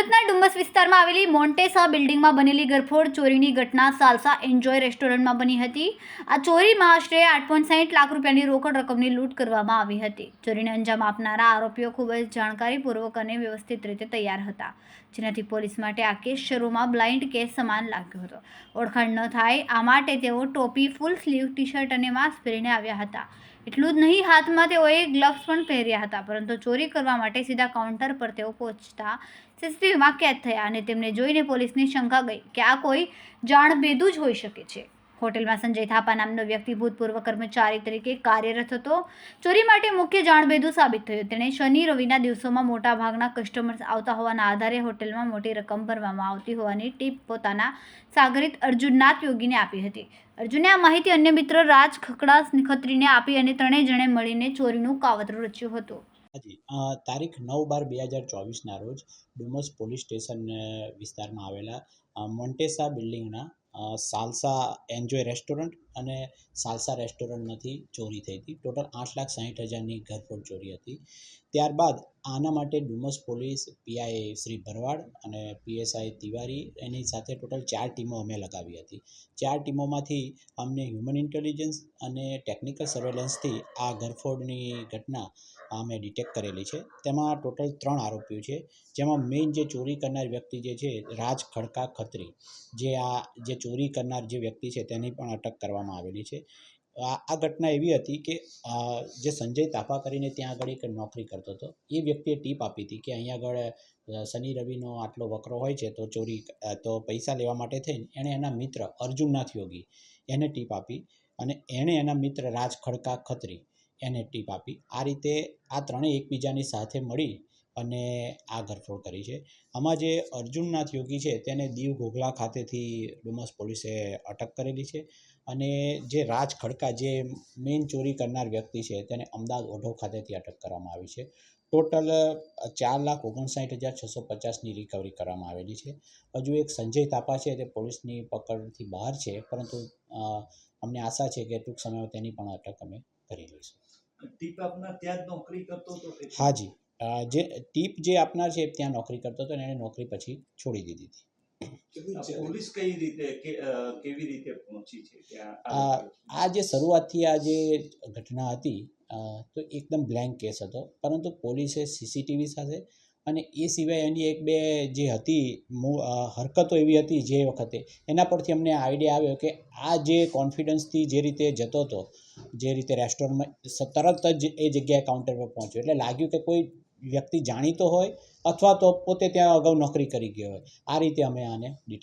સુરતના ડુમસ વિસ્તારમાં આવેલી મોન્ટેસા બિલ્ડિંગમાં બનેલી ગરફોડ ચોરીની ઘટના સાલસા એન્જોય રેસ્ટોરન્ટમાં બની હતી. આ ચોરીમાં આશરે આઠ પોઈન્ટ લાખ રૂપિયાની રોકડ રકમની લૂંટ કરવામાં આવી હતી. ચોરીને અંજામ આપનારા આરોપીઓ ખૂબ જ જાણકારીપૂર્વક અને વ્યવસ્થિત રીતે તૈયાર હતા, જેનાથી પોલીસ માટે આ કેસ શરૂમાં બ્લાઇન્ડ કેસ સમાન લાગ્યો હતો. ઓળખાણ ન થાય આ માટે તેઓ ટોપી, ફૂલ સ્લીવ ટી શર્ટ અને માસ્ક પહેરીને આવ્યા હતા. એટલું જ નહીં, હાથમાં તેઓએ ગ્લવ્સ પણ પહેર્યા હતા, પરંતુ ચોરી કરવા માટે સીધા કાઉન્ટર પર તેઓ પહોંચતા સીસીટીવીમાં કેદ થયા અને તેમને જોઈને પોલીસની શંકા ગઈ કે આ કોઈ જાણભેદું જ હોઈ શકે છે. હોટેલમાં સંજય થાપા નામનો વ્યક્તિ ભૂતપૂર્વ કર્મચારી તરીકે કાર્યરત હતો. ચોરી માટે મુખ્ય જાણભેદુ સાબિત થયો. તેણે શનિ રવિના દિવસોમાં મોટા ભાગના કસ્ટમર્સ આવતા હોવાના આધારે હોટેલમાં મોટી રકમ ભરવામાં આવતી હોવાની ટીપ પોતાના સાગરિત અર્જુનનાથ યોગીને આપી હતી. અર્જુને આ માહિતી અન્ય મિત્ર રાજ ખકડા ખત્રીને આપી અને ત્રણેય જણે મળીને ચોરીનું કાવતરું રચ્યું હતું. હાજી તારીખ નવ બાર બે હજાર ચોવીસના રોજ ડુમસ પોલીસ સ્ટેશન વિસ્તારમાં આવેલા મોન્ટેસા બિલ્ડિંગના સાલસા એન્જોય રેસ્ટોરન્ટ અને સાલસા રેસ્ટોરન્ટમાંથી ચોરી થઈ હતી. ટોટલ આઠ લાખ સાહીઠ હજારની ઘરફોડ ચોરી હતી. ત્યારબાદ આના માટે ડુમસ પોલીસ પીઆઈ શ્રી ભરવાડ અને પીએસઆઈ તિવારી એની સાથે ટોટલ ચાર ટીમો અમે લગાવી હતી. ચાર ટીમોમાંથી અમને હ્યુમન ઇન્ટેલિજન્સ અને ટેકનિકલ સર્વેલન્સથી આ ઘરફોડની ઘટના અમે ડિટેક્ટ કરેલી છે. તેમાં ટોટલ ત્રણ આરોપીઓ છે. જેમાં મેઇન જે ચોરી કરનાર વ્યક્તિ જે છે, રાજ ખડકા ખત્રી. જે આ જે ચોરી કરનાર જે વ્યક્તિ છે, તેની પણ અટક કરવામાં આવેલી છે. આ ઘટના એવી હતી કે જે સંજય તાપા કરીને ત્યાં આગળ એક નોકરી કરતો હતો. એ વ્યક્તિએ ટીપ આપી હતી કે અહીંયા આગળ શનિ રવિનો આટલો વકરો હોય છે તો ચોરી તો પૈસા લેવા માટે થઈને એણે એના મિત્ર અર્જુનનાથ યોગી એને ટીપ આપી અને એણે એના મિત્ર રાજ ખડકા ખત્રી એને ટીપ આપી. આ રીતે આ ત્રણેય એકબીજાની સાથે મળી અને આ ધરપકડ કરી છે. આમાં જે અર્જુનનાથ યોગી છે તેને દીવ ઘોઘલા ખાતેથી ડુમસ પોલીસે અટક કરેલી છે અને જે રાજ ખડકા જે મેઇન ચોરી કરનાર વ્યક્તિ છે તેને અમદાવાદ ઓઢો ખાતેથી અટક કરવામાં આવી છે. ટોટલ ચાર લાખ ઓગણસાઠ હજાર છસો પચાસની રિકવરી કરવામાં આવેલી છે. હજુ એક સંજય તાપા છે તે પોલીસની પકડથી બહાર છે પરંતુ અમને આશા છે કે ટૂંક સમયમાં તેની પણ અટક અમે કરી લઈશું. જ. જે ટીપ જે આપનાર છે ત્યાં નોકરી કરતો હતો અને એણે નોકરી પછી છોડી દીધી હતી. આ પોલીસ કઈ રીતે કેવી રીતે પહોંચી છે આ જે શરૂઆતથી આ જે ઘટના હતી તો એકદમ બ્લેન્ક કેસ હતો. પરંતુ પોલીસે સીસીટીવી સાથે અને એ સિવાય એની એક બે જે હતી હરકતો એવી હતી જે વખતે એના પરથી અમને આઈડિયા આવ્યો કે આ જે કોન્ફિડન્સથી જે રીતે જતો હતો જે રીતે રેસ્ટોરન્ટમાં તરત જ એ જગ્યાએ કાઉન્ટર પર પહોંચ્યો. એટલે લાગ્યું કે કોઈ વ્યક્તિ જાણીતો હોય અથવા તો પોતે ત્યાં અગાઉ નોકરી કરી ગયો હોય. આ રીતે અમે આને ડિટેક્ટ